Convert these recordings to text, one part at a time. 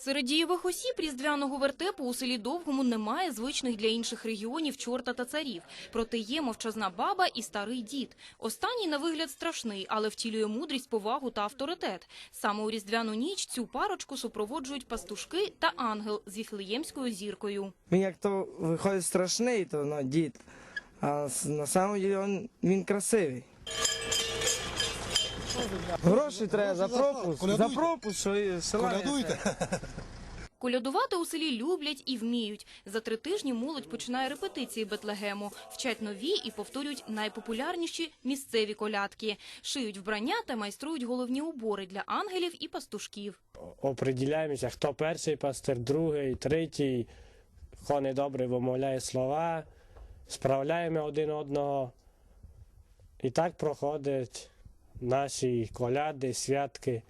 Серед дієвих осіб різдвяного вертепу у селі Довгому немає звичних для інших регіонів чорта та царів. Проте є мовчазна баба і старий дід. Останній на вигляд страшний, але втілює мудрість, повагу та авторитет. Саме у різдвяну ніч цю парочку супроводжують пастушки та ангел з віфлеємською зіркою. Він як то виходить страшний, то ну, дід. А на самом деле він, він красивий. Гроші треба за пропуск. За пропуск, що і села. Колядуйте. Колядувати у селі люблять і вміють. За три тижні молодь починає репетиції Бетлегему, вчать нові і повторюють найпопулярніші місцеві колядки, шиють вбрання та майструють головні убори для ангелів і пастушків. оприділяємося, хто перший пастир, другий, третій, хто недобре вимовляє слова, справляємо один одного. І так проходять наші коляди, святки.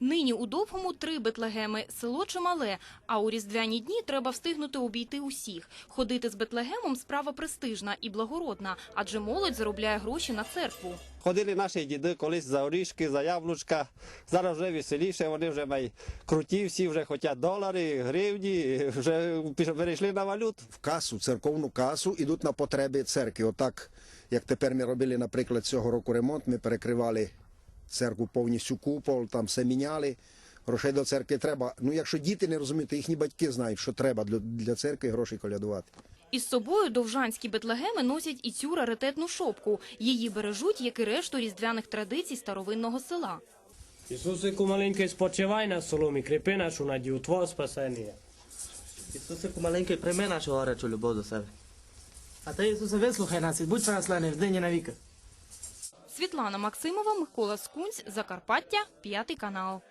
Нині у Довгому три Бетлегеми, село чимале, а у різдвяні дні треба встигнути обійти усіх. Ходити з Бетлегемом – справа престижна і благородна, адже молодь заробляє гроші на церкву. Ходили наші діди колись за орішки, за яблучка. Зараз вже веселіше, вони вже май круті, всі вже хочуть долари, гривні, вже перейшли на валют. В касу, церковну касу, ідуть на потреби церкви. Отак, як тепер ми робили, наприклад, цього року ремонт, ми перекривали церкву повністю купол, там все міняли. Грошей до церкви треба. Ну, якщо діти не розуміють, то їхні батьки знають, що треба для, для церкви грошей колядувати. Із собою довжанські Бетлегеми носять і цю раритетну шопку. Її бережуть, як і решту різдвяних традицій старовинного села. Ісусику маленький, спочивай на соломі, кріпи нашу надію, Твого спасення. Ісусику маленький, прийми нашу гарячу любов до себе. А ти, Ісусе, вислухай нас і будь православний в нині навіки. Світлана Максимова, Микола Скунць, Закарпаття, п'ятий канал.